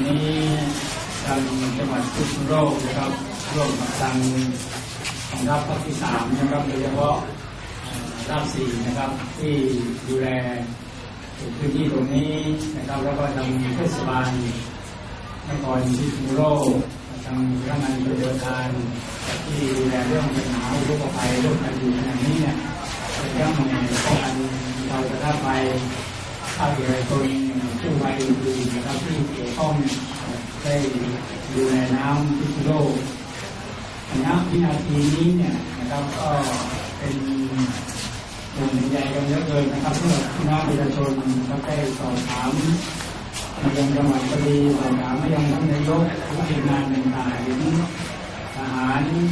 วันนี้ทางจังหวัดพิษณุโลกนะครับร่วมกับทางของทัพภาคที่สามนะครับโดยเฉพาะราบสี่นะครับที่ดูแลพื้นที่ตรงนี้นะครับ แล้วก็ทางเทศบาลนครพิษณุโลกทางพนักงานปฏิบัติการที่ดูแลเรื่องปัญหาอุทกภัยโรคภัยอยู่ขณะนี้เนี่ยเรื่องป้องกันเราจะท่าไป ภาคเอกชนผู้วัยอื่นๆนะครับที่เกี่ยวข้องได้ดูแลน้ำพิษณุโลกน้ำวินาทีนี้เนี่ยนะครับก็เป็นห่วงใยกันเยอะเลยนะครับเพื่อพี่น้องประชาชนนะครับได้สอบถามมายังจังหวัดปรีสอบถามมายังท่านนายกทุกทีมงานต่างๆถึงทหารถึง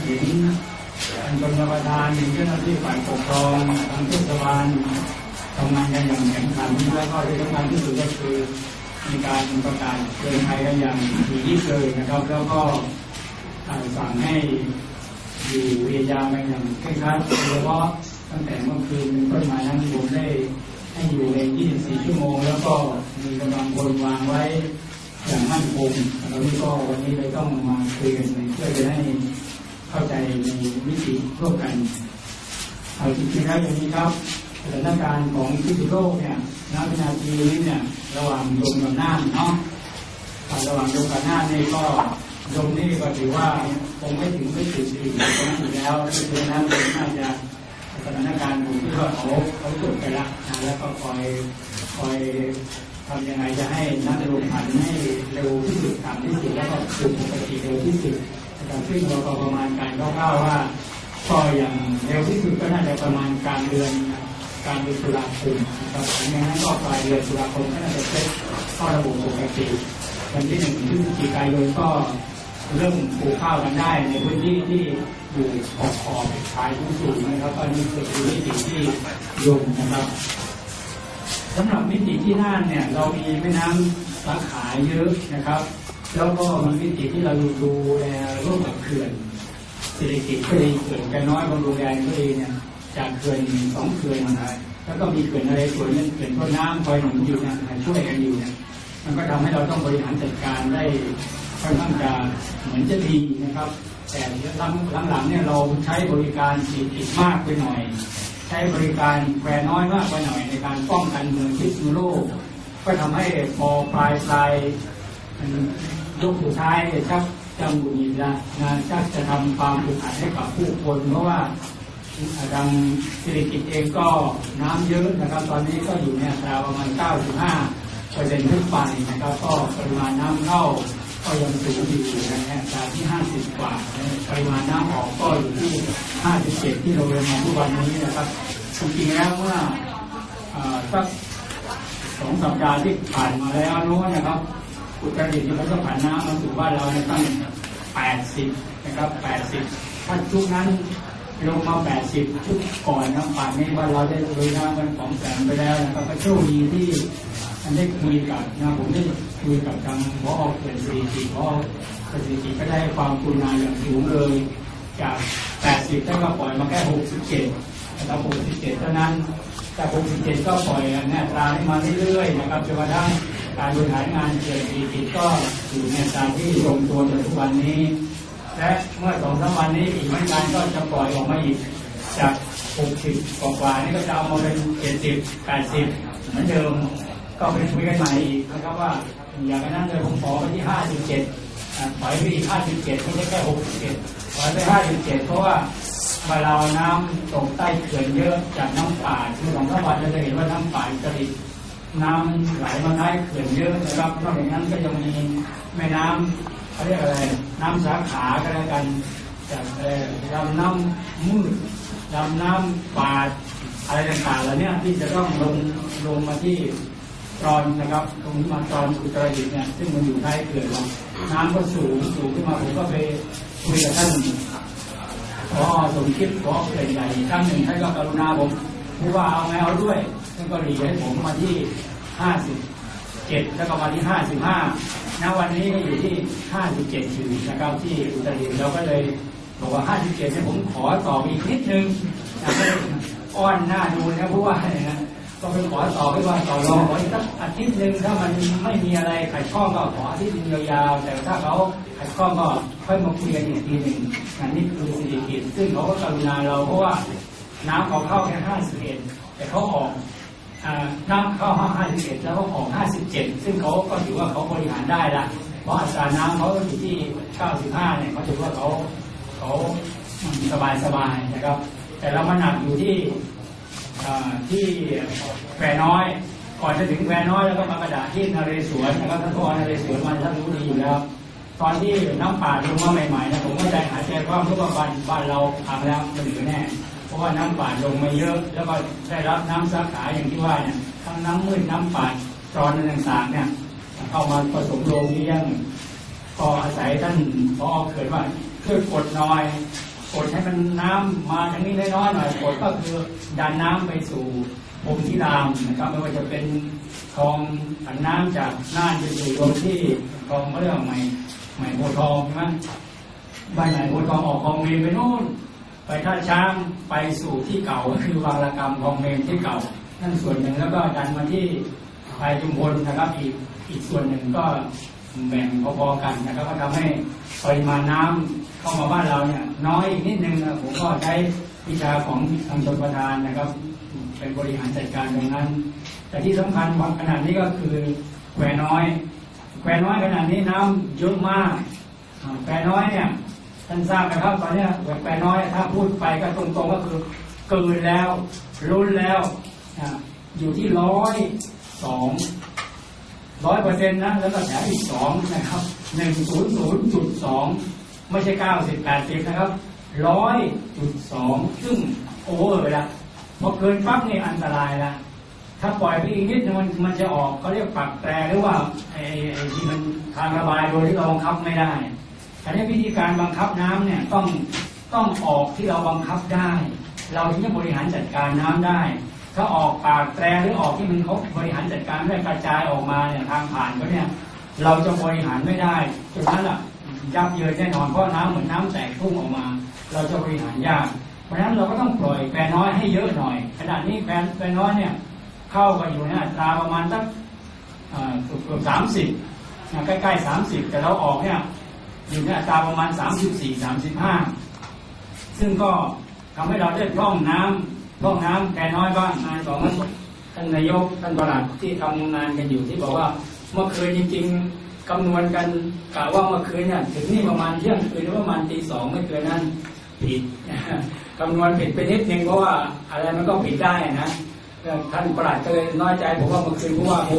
ท่านชนประธานถึงเจ้าหน้าที่ฝ่ายปกครองทางเทศบาล ทำงานกันอย่างแข็งขันแล้วก็ที่สำคัญที่สุดก็คือมีการประกาศเตือนภัยกันอย่างถี่ยิบเลยนะครับ แล้วก็สั่งให้อยู่เวียยามกันอย่างเคร่งครัดโดยเฉพาะตั้งแต่เมื่อคืนเป็นต้นมานั้นผมได้ให้อยู่ใน 24 ชั่วโมง แล้วก็มีกำลังคนวางไว้อย่างมั่นคงแล้วก็วันนี้เลยต้องมาคุยกันเพื่อจะให้เข้าใจในวิธีร่วมกันเอาจริงๆแล้วอย่างนี้ครับ สถานการณ์ของพิษณุโลกเนี่ยณวินาทีนี้เนี่ยระหว่างลมกับน่านเนาะระหว่างลมกับน่านนี่ก็ลมนี่ก็ถือว่าคงไม่ถึงไม่ถึงสี่ตรงนั้นอยู่แล้วเพราะฉะนั้นน่าจะสถานการณ์ผมคิดว่าเขาเขาจบไปแล้วนะแล้วก็คอยคอยทำยังไงจะให้น้ำลมผ่านให้เร็วที่สุดต่ำที่สุดแล้วก็ถึงปกติเร็วที่สุดนะครับซึ่งเราประมาณการคร่าวๆว่าก็อย่างเร็วที่สุดก็น่าจะประมาณกลางเดือน กลางเดือนตุลาคมนะครับไม่งั้นก็ปลายเดือนตุลาคมก็น่าจะเซ็ตเข้าระบบปกติวันที่หนึ่งพฤศจิกายนก็เริ่มปลูกข้าวกันได้ในพื้นที่ที่อยู่ขอบขอบชายทุ่งสูงนะครับก็นี่คือวิธีที่ยมนะครับสำหรับมิติที่น่านเนี่ย เรามีแม่น้ำสาขาเยอะนะครับ แล้วก็มีมิติที่เราดูแลร่วมกับเขื่อนเศรษฐกิจก็ดีเขื่อนแกน้อยบางโรงแรมก็ดีเนี่ย จากเขื่อนสองเขื่อนนะแล้วก็มีเขื่อนอะไรส่วนนึงเขื่อนต้นน้ำคอยหนุนอยู่เนี่ยช่วยกันอยู่เนี่ยมันก็ทำให้เราต้องบริหารจัดการได้ค่อนข้างจะเหมือนจะดีนะครับ แต่หลังๆเนี่ยเราใช้บริการฉีดอีกมากไปหน่อย ใช้บริการแควน้อยมากไปหน่อยในการป้องกันเมืองพิษณุโลก ก็ทำให้พอปลายปลายยกสุดท้ายเนี่ยชักจะหงุดหงิดละงานชักจะทำความอึดอัดให้กับผู้คน เพราะว่า ทางเศรษฐกิจเองก็น้ำเยอะนะครับ ตอนนี้ก็อยู่ในอัตราประมาณ 95เปอร์เซ็นต์ขึ้นไปนะครับ ก็ปริมาณน้ำเข้าก็ยังสูงอยู่ในอัตราที่ 50 กว่า ปริมาณน้ำออกก็อยู่ที่ 57 ที่เราเรียนมาทุกวันนี้นะครับจริงๆแล้วเมื่อเอ่อสักสองสัปดาห์ที่ผ่านมาแล้วนู้นนะครับ อุตรดิตถ์เขาก็ผ่านน้ำมาสู่บ้านเราในตั้ง 80 นะครับ 80ถ้าชุกนั้น ลงมา 80 ชุกก่อนนะป่านนี้บ้าเราได้ลุยน้ำมันของแสนไปแล้วนะครับก็โชคดีที่มันได้คุยกับนะผมได้คุยกับทางพอเขื่อสิริกิติพอเขื่อนสิริกิติก็ได้ความกรุณาอย่างสูงเลย จาก 80ท่านก็ปล่อยมาแค่ 67นะครับ67เท่านั้นจาก67 ก็ปล่อยอัตราให้มาเรื่อยๆนะครับจนกระทั่งการบริหารงานเศรษฐกิจก็อยู่ในตราที่ลงตัวในทุกวันนี้ และเมื่อสองสามวันนี้อีกเหมือนกันก็จะปล่อยออกมาอีกจาก 60 กว่าๆนี่ก็จะเอามาเป็น 70 80 เหมือนเดิม ก็ไปคุยกันใหม่อีกนะครับว่าอย่างนั้นเลยผมขอไปที่ 57อะปล่อยไปอีก 57 ไม่ใช่แค่ 67ปล่อยไป 57 เพราะว่าเวลาน้ำตกใต้เขื่อนเยอะจากน้ำป่าที่ของพระวันเราจะเห็นว่าน้ำป่าจะริน้ำไหลมาใต้เขื่อนเยอะนะครับนอกจากนั้นก็ยังมีแม่น้ำ เขาเรียกอะไร น้ำสาขาก็แล้วกันจากลำน้ำมืดลำน้ำป่าอะไรต่างๆเหล่านี้ที่จะต้องลงลงมาที่ตอนนะครับตรงนี้มาตอนอุตรดิตถ์เนี่ยซึ่งมันอยู่ใต้เขื่อนเราน้ำก็สูงสูงขึ้นมาผมก็ไปคุยกับท่านพอสมคิดขอเกิดใหญ่อีกครั้งหนึ่งท่านก็กรุณาผมผู้ว่าเอาไงเอาด้วยท่านก็รีให้ผมมาที่ห้าสิบเจ็ดแล้วก็มาที่ห้าสิบห้า ณวันนี้ก็อยู่ที่ห้าสิบเจ็ดอยู่นะครับที่อุตรดิตถ์เราก็เลยบอกว่าห้าสิบเนี่ยผมขอต่ออีกนิดนึงนะอ้อนหน้าดูนะผู้ว่าเนี่ยนะก็ไปขอต่อไปว่าต่อรองขออีกสักอาทิตย์หนึ่งถ้ามันไม่มีอะไรขัดข้องก็ขออาทิตย์หนึงยาวๆแต่ถ้าเขาขัดข้องก็ค่อยมาคุยกันอีกทีหนึ่งอันนี้คือสิริกิจซึ่งเขาก็กรุณาเราเพราะว่าน้ำเขาเข้าแค่ห้าสิบเอ็ดแต่เขาออก น้ำเข้า51แล้วก็ออก57ซึ่งเขาก็ถือว่าเขาบริหารได้ละเพราะอัตราน้ำเขาอยู่ที่95เนี่ยเขาถือว่าเขาเขาสบายสบายๆนะครับ แต่เรามาหนักอยู่ที่ที่แควน้อยก่อนจะถึงแควน้อยแล้วก็มากระดาษที่นเรศวรนะครับท่านพ่อนเรศวรมันท่านรู้ดีอยู่แล้ว ตอนที่น้ำป่าลงมาใหม่ๆนะผมก็ใจหายใจคว่ำเพราะว่าบ้านบ้านเราพังแล้วมันเหลือแน่ เพราะว่าน้ำป่าลงมาเยอะ แล้วก็ได้รับน้ำสาขาอย่างที่ว่าเนี่ยทั้งน้ำมืดน้ำป่าตอนต่างๆเนี่ยเข้ามาผสมรงเลี้ยงก็อาศัยท่านพอเกิดว่าช่วยกดน่อยกดให้มันน้ำมาทางนี้น้อยๆหน่อยกดก็คือดันน้ำไปสู่พรมที่รามนะครับไม่ว่าจะเป็นคลองผันน้ำจากน่านไปสู่ลงที่คลองเรียกว่าใหม่ใหม่โพทองใช่ไหมบ้านใหม่โพทองออกคลองเมนไปโน่นไปท่าช้าง ไปสู่ที่เก่าก็คือวังระกรรมคลองเมนที่เก่านั่นส่วนหนึ่งแล้วก็ดันมาที่ไปจุมพลนะครับอีกอีกส่วนหนึ่งก็แบ่งพอๆกันนะครับก็ทำให้ปริมาณน้ำเข้ามาบ้านเราเนี่ยน้อยอีกนิดนึงนะผมก็ใช้วิชาของทางชนประทานนะครับเป็นบริหารจัดการตรงนั้น แต่ที่สำคัญขนาดนี้ก็คือแควน้อย แควน้อยขนาดนี้น้ำเยอะมากแควน้อยเนี่ย ท่านทราบนะครับตอนนี้ยแปรน้อย ถ้าพูดไปก็ตรงๆก็คือเกินแล้วรุนแล้วอยู่ที่ร้อยสองร้อยเปอร์เซ็นต์นะแล้วก็แถมอีกสองนะครับหนึ่งศูนย์ศูนย์จุดสองไม่ใช่เก้าสิบแปดสิบนะครับร้อยจุดสองซึ่งโอเวอร์ไปละพอเกินปั๊บนี่อันตรายละถ้าปล่อยไปอีกนิดมันมันจะออกเขาเรียกปรับแปรหรือว่าไอ้ไอ้ที่มันทางระบายโดยที่เราบังคับไม่ได้ อันนี้วิธีการบังคับน้ำเนี่ยต้องต้องออกที่เราบังคับได้ เราถึงจะบริหารจัดการน้ำได้ ถ้าออกปากแตรหรือออกที่มันเขาบริหารจัดการไม่ได้กระจายออกมาเนี่ยทางผ่านก็เนี่ยเราจะบริหารไม่ได้จนนั้นอะยับเยินแน่นอนเพราะน้ำเหมือนน้ำแตกพุ่งออกมา เราจะบริหารยาก เพราะฉะนั้นเราก็ต้องปล่อยแปรน้อยให้เยอะหน่อย ขนาดนี้แปรแปรน้อยเนี่ยเข้ากันอยู่ในอัตราประมาณสักเกือบสามสิบใกล้ๆสามสิบแต่เราออกเนี่ย อยู่ในอัตราประมาณ 34 35 ซึ่งก็ทำให้เราได้พร่องน้ำพร่องน้ำแค่น้อยบ้างงานของท่านนายกท่านประหลัดที่ทำงานกันอยู่ที่บอกว่าเมื่อคืนจริง ๆคำนวณกันกะว่าเมื่อคืนเนี่ยถึงนี่ประมาณเที่ยงคืนหรือประมาณตีสองไม่เกินนั้นผิดคำนวณผิดไปนิดนึงเพราะว่าอะไรมันก็ผิดได้นะท่านประหลัดก็เลยน้อยใจผมว่าเมื่อคืนเพราะว่าโอ้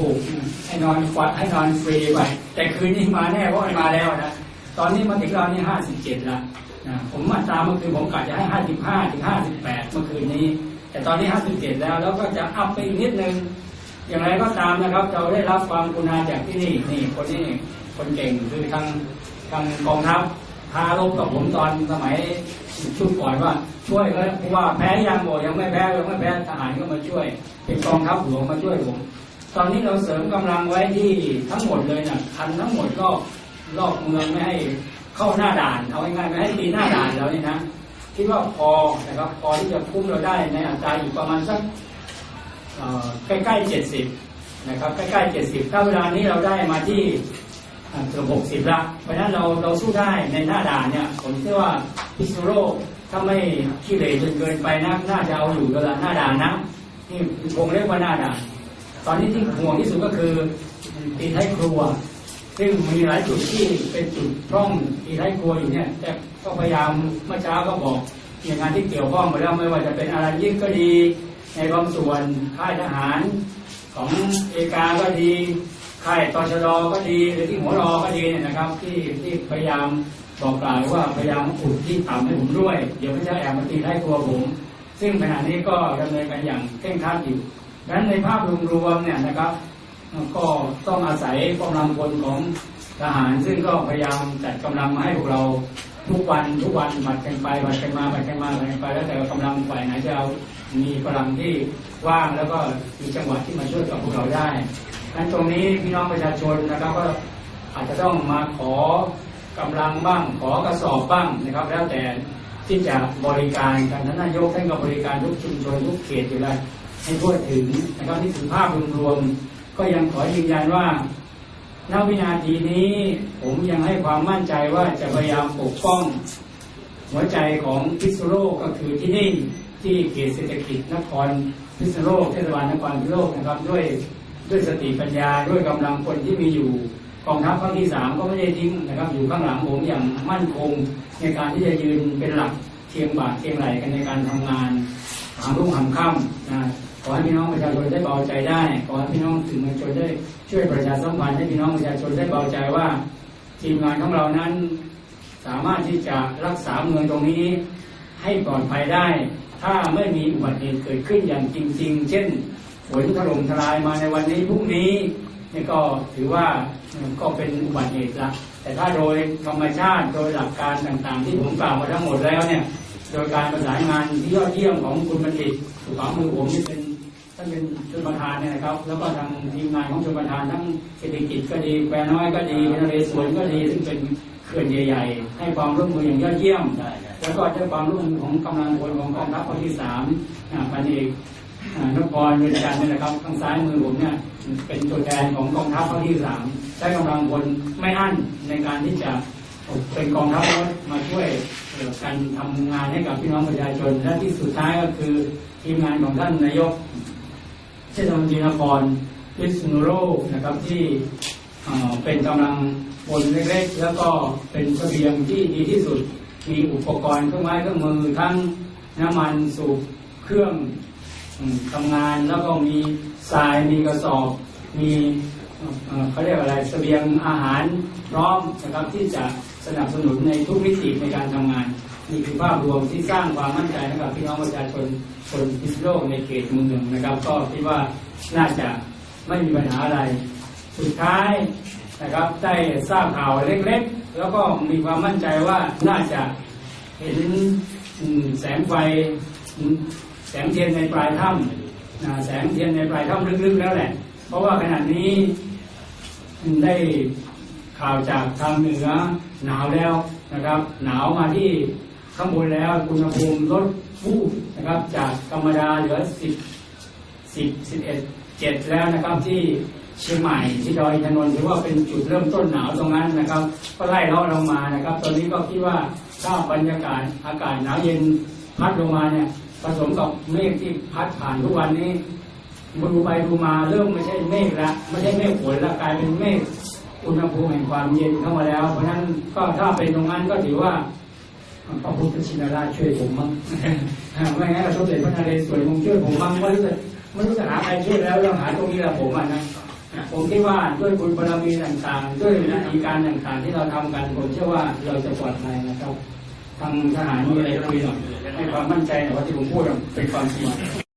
ให้นอนฟัดให้นอนฟรีไปแต่คืนนี้มาแน่เพราะมันมาแล้วนะ ตอนนี้มาถึงเรานี่ห้าสิบเจ็ดละนะผมมาตามเมื่อคืนผมกะจะให้ห้าสิบห้าถึงห้าสิบแปดเมื่อคืนนี้ แต่ตอนนี้ห้าสิบเจ็ดแล้ว แล้วก็จะอัพไปอีกนิดนึง อย่างไรก็ตามนะครับ เราได้รับความกรุณาจากที่นี่นี่คนนี้คนเก่งคือทางทางกองทัพพาลบกับผมตอนสมัยชุดก่อนว่าช่วยเพราะว่าแพ้ยังบอกยังไม่แพ้ยังไม่แพ้ทหารก็มาช่วย เป็นกองทัพหลวงมาช่วยผมตอนนี้เราเสริมกำลังไว้ที่ทั้งหมดเลยนะทันทั้งหมดก็ รอบเมืองไม่ให้เข้าหน้าด่านเอาง่ายๆไม่ให้ตีหน้าด่านแล้วนี่นะคิดว่าพอนะครับพอที่จะคุ้มเราได้ในอัตราอยู่ประมาณสักใกล้ๆเจ็ดสิบนะครับใกล้ๆเจ็ดสิบถ้าเวลานี้เราได้มาที่เกือบหกสิบละเพราะฉะนั้นเราเราสู้ได้ในหน้าด่านเนี่ยผมเชื่อว่าพิษณุโลกถ้าไม่ขี้เหร่จนเกินไปนะน่าจะเอาอยู่กับหน้าด่านนะนี่คงเรียกว่าหน้าด่าน ตอนนี้ที่ห่วงที่สุดก็คือตีท้ายครัว ซึ่งมีหลายจุดที่เป็นจุดร่องที่ท้ครัวอยู่เนี่ย แต่ก็พยายามเมื่อเช้าก็บอกหน่วยงานที่เกี่ยวข้องไปแล้วไม่ว่าจะเป็นอะไรยิ่งก็ดี ในบางส่วนค่ายทหารของเอกาก็ดีค่ายตชดก็ดีหรือที่หัวรอก็ดีเนี่ยนะครับ ที่ที่พยายามบอกกล่าวว่าพยายามอุดที่ต่ำให้ผมด้วย เดี๋ยวไม่ใช่แอบมาตีท้ายครัวผม ซึ่งขณะนี้ก็ดำเนินกันอย่างเคร่งครัดอยู่ดังนั้นในภาพรวมๆเนี่ยนะครับ ก็ต้องอาศัยกำลังพลของทหารซึ่งก็พยายามจัดกำลังมาให้พวกเราทุกวันทุกวันบัดกันไปบัดกันมาบัดกันมาบัดกันไป แล้วแต่กำลังฝ่ายไหนจะเอามีพลังที่ว่างแล้วก็มีจังหวะที่มาช่วยกับพวกเราได้นั้นตรงนี้พี่น้องประชาชนนะครับก็อาจจะต้องมาขอกำลังบ้าง ขอกระสอบบ้างนะครับ แล้วแต่ที่จะบริการกันท่านนายกท่านก็บริการทุกชุมชนทุกเขตอยู่แล้วให้ทั่วถึงนะครับนี่คือภาพรวมๆ ก็ยังขอยืนยันว่าณวินาทีนี้ผมยังให้ความมั่นใจว่าจะพยายามปกป้อง หัวใจของพิษณุโลกก็คือที่นี่ที่เขตเศรษฐกิจนครพิษณุโลกเทศบาลนครพิษณุโลกนะครับด้วยด้วยสติปัญญาด้วยกำลังคนที่มีอยู่กองทัพภาคที่สามก็ไม่ได้ทิ้งนะครับอยู่ข้างหลังผมอย่างมั่นคงในการที่จะยืนเป็นหลักเทียงบาทเทียงไหลกันในการทำงานหามรุ่งหามค่ำนะ ขอให้พี่น้องประชาชนได้เบาใจได้ ขอให้พี่น้องสื่อมวลชนได้ช่วยประชาสัมพันธ์ให้พี่น้องประชาชนได้เบาใจว่า ทีมงานของเรานั้น สามารถที่จะรักษาเมืองตรงนี้ให้ปลอดภัยได้ ถ้าไม่มีอุบัติเหตุเกิดขึ้นอย่างจริง ๆ เช่นฝนถล่มทลายมาในวันนี้พรุ่งนี้นี่ก็ถือว่าก็เป็นอุบัติเหตุละแต่ถ้าโดยธรรมชาติโดยหลักการต่างๆ ที่ผมกล่าวมาทั้งหมดแล้วเนี่ย โดยการประสานงานที่ยอดเยี่ยมของคุณบัณฑิตสุขวามือผมที่เป็น ท่านเป็นชนประธานเนี่ยนะครับ แล้วก็ทางทีมงานของชนประธานทั้งเศรษฐกิจก็ดีแควน้อยก็ดีนเรศวรก็ดีซึ่งเป็นเขื่อนใหญ่ๆ ให้ความร่วมมืออย่างยอดเยี่ยม แล้วก็ด้วยความร่วมมือของกำลังพลของกองทัพภาคที่สามอ่าพันเอกอ่านพรเวชจันทร์เนี่ยนะครับข้างซ้ายมือผมเนี่ยเป็นตัวแทนของกองทัพภาคที่สามใช้กำลังพลไม่อั้นในการที่จะเป็นกองทัพมาช่วยเอ่อการทำงานให้กับพี่น้องประชาชนและที่สุดท้ายก็คือทีมงานของท่านนายก เทศมนตรีนครพิษณุโลกนะครับที่เป็นกำลังพลเล็กๆ แล้วก็เป็นเสบียงที่ดีที่สุด มีอุปกรณ์เครื่องไม้เครื่องมือทั้งน้ำมันสูบเครื่องทำงานแล้วก็มีทรายมีกระสอบ มีเขาเรียกอะไรเสบียงอาหารพร้อมนะครับที่จะสนับสนุนในทุกมิติในการทำงาน นี่คือภาพรวมที่สร้างความมั่นใจให้กับพี่น้องประชาชนคนพิษโลกในเขตเมืองนะครับ ก็คิดว่าน่าจะไม่มีปัญหาอะไร สุดท้ายนะครับได้ทราบข่าวเล็กๆ แล้วก็มีความมั่นใจว่าน่าจะเห็นแสงไฟแสงเทียนในปลายถ้ำนะแสงเทียนในปลายถ้ำลึกๆแล้วแหละ เพราะว่าขณะนี้ได้ข่าวจากทางเหนือหนาวแล้วนะครับ หนาวมาที่ ข้างบนแล้วอุณหภูมิลดฟูบนะครับจากธรรมดาเหลือสิบสิบสิบเจ็ดแล้วนะครับที่เชียงใหม่ที่ดอยอินทนนท์ถือว่าเป็นจุดเริ่มต้นหนาวตรงนั้นนะครับ ก็ไล่เลาะลงมานะครับ ตอนนี้ก็คิดว่าถ้าบรรยากาศอากาศหนาวเย็นพัดลงมาเนี่ยผสมกับเมฆที่พัดผ่านทุกวันนี้ดูไปดูมาเริ่มไม่ใช่เมฆละไม่ใช่เมฆฝนละกลายเป็นเมฆอุณหภูมิแห่งความเย็นเข้ามาแล้ว เพราะฉะนั้นก็ถ้าเป็นตรงนั้นก็ถือว่า พระพุทธชินราชช่วยผมมั้งไม่งั้นเราสมเด็จพระนเรศวรคงช่วยผมมั้งไม่รู้จะไม่รู้จะหาใครช่วยแล้วต้องหาตรงนี้แหละผมอะนะผมคิดว่าด้วยบุญบารมีต่างๆ ด้วยนาทีการต่างๆ ที่เราทำกันผมเชื่อว่าเราจะปลอดภัยนะครับทางทหารมีอะไรคุยหน่อยให้ความมั่นใจหน่อยว่าที่ผมพูดเป็นความจริง